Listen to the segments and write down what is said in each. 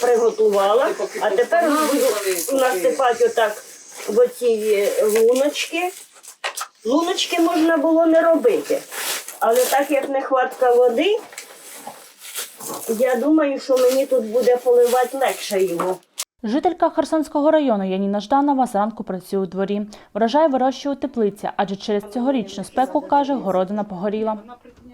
приготувала, а тепер буду насипати отак в оці луночки. Луночки можна було не робити. Але так як нехватка води, я думаю, що мені тут буде поливати легше його. Жителька Херсонського району Яніна Жданова зранку працює у дворі. Врожай вирощує у теплиці, адже через цьогорічну спеку, каже, городина погоріла.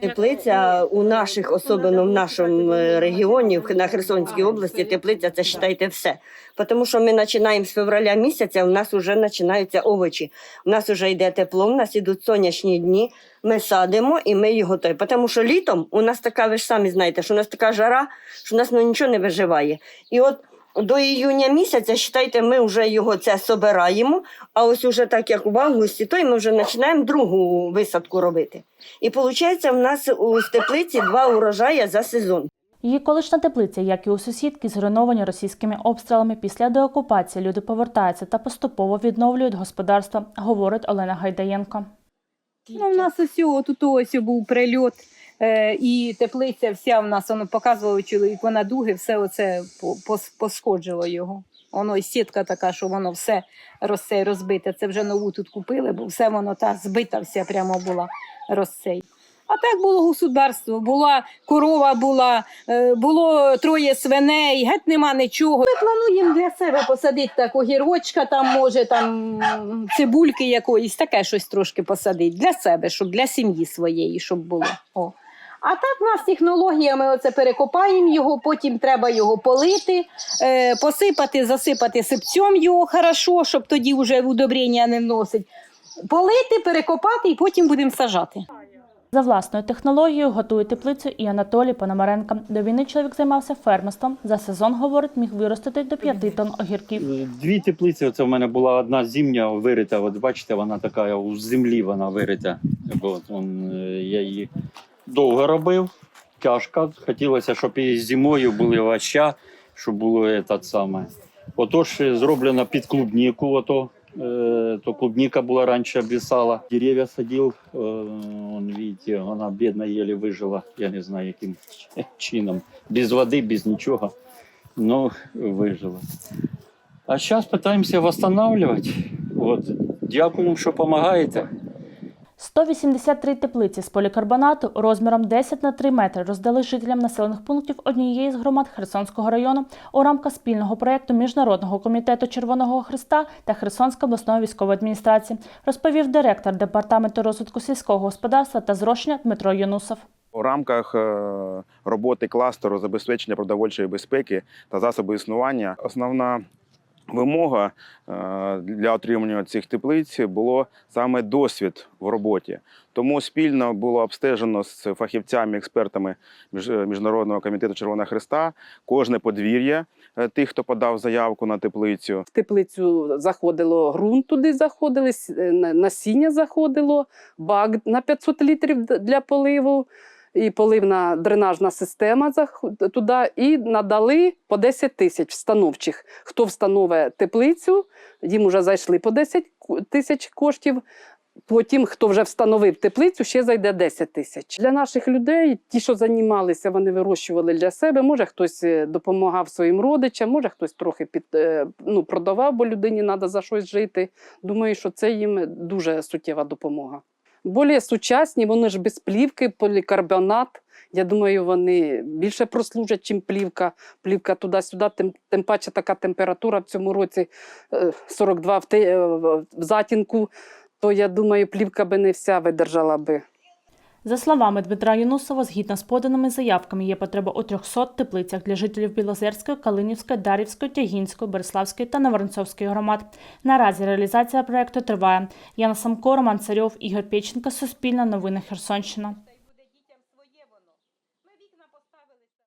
Теплиця у наших, особливо в нашому е, регіоні, на Херсонській області, теплиця це вважайте все. Тому що ми починаємо з февраля місяця, у нас вже починаються овочі. У нас вже йде тепло, у нас ідуть сонячні дні. Ми садимо і ми його той. Тому що літом у нас така, ви ж самі знаєте, що у нас така жара, що у нас ну, нічого не виживає. І от до іюня місяця, вважайте, ми вже його це собираємо, а ось уже так як в августі, то й ми вже починаємо другу висадку робити. І виходить, в нас у теплиці два урожаї за сезон. Її колишня теплиця, як і у сусідки, зруйновані російськими обстрілами. Після деокупації люди повертаються та поступово відновлюють господарство, говорить Олена Гайдаєнко. Ну, у нас ось тут ось був прильот, і теплиця вся в нас, воно показувало чоловік, вона дуги, все оце по- пошкоджило його. Воно і сітка така, що воно все розсей розбите. Це вже нову тут купили, бо все воно та збита вся прямо була розсей. А так було государство, була корова, була, е, було троє свиней, геть нема нічого. Ми плануємо для себе посадити так огірочка, там може там цибульки якоїсь, таке щось трошки посадити для себе, щоб для сім'ї своєї, щоб було. О. А так в нас технологія, ми оце перекопаємо його, потім треба його полити, е, посипати, засипати сипцем його хорошо, щоб тоді вже удобрення не вносить. Полити, перекопати і потім будемо сажати. За власною технологією готує теплицю і Анатолій Пономаренко. До війни чоловік займався фермерством. За сезон, говорить, міг виростити до 5 тонн огірків. Дві теплиці. Оце в мене була одна зимня вирита. От бачите, вона така у землі вона вирита. От, он, е, я її довго робив, тяжко. Хотілося, щоб і зимою були овоща, щоб було этот саме. Отож, зроблено під клубніку. Ото, е, то клубніка була раніше обвисала. Дерев'я садив, е, он, видите, вона бідна єлі вижила. Я не знаю, яким чином. Без води, без нічого. Ну, вижила. А зараз намагаємося відновлювати. От. Дякуємо, що допомагаєте. 183 теплиці з полікарбонату розміром 10 на 3 метри роздали жителям населених пунктів однієї з громад Херсонського району у рамках спільного проєкту Міжнародного комітету Червоного Христа та Херсонської обласної військової адміністрації, розповів директор департаменту розвитку сільського господарства та зрошення Дмитро Юнусов. У рамках е, роботи кластеру забезпечення продовольчої безпеки та засобу існування основна вимога е, для отримання цих теплиць було саме досвід в роботі. Тому спільно було обстежено з фахівцями, експертами Між- Міжнародного комітету Червоного Христа кожне подвір'я е, тих, хто подав заявку на теплицю. в теплицю заходило ґрунт туди заходили, е, насіння заходило, бак на 500 літрів для поливу, і поливна дренажна система туди, і надали по 10 тисяч встановчих. Хто встановить теплицю, їм вже зайшли по 10 тисяч коштів. Потім, хто вже встановив теплицю, ще зайде 10 тисяч. Для наших людей, ті, що займалися, вони вирощували для себе. Може, хтось е, допомагав своїм родичам, може хтось трохи під, е, ну, продавав, бо людині треба за щось жити. Думаю, що це їм дуже суттєва допомога. Болі сучасні, вони ж без плівки, полікарбонат. Я думаю, вони більше прослужать, ніж плівка. Плівка туди-сюди, тим, тим паче така температура в цьому році е, 42 в, те, е, в затінку, то я думаю, плівка би не вся видержала би. За словами Дмитра Юнусова, згідно з поданими заявками, є потреба у 300 теплицях для жителів Білозерської, Калинівської, Дарівської, Тягінської, Береславської та Новоронцовської громад. Наразі реалізація проекту триває. Яна Самко, Роман Царьов, Ігор Печенко, Суспільна новини Херсонщина.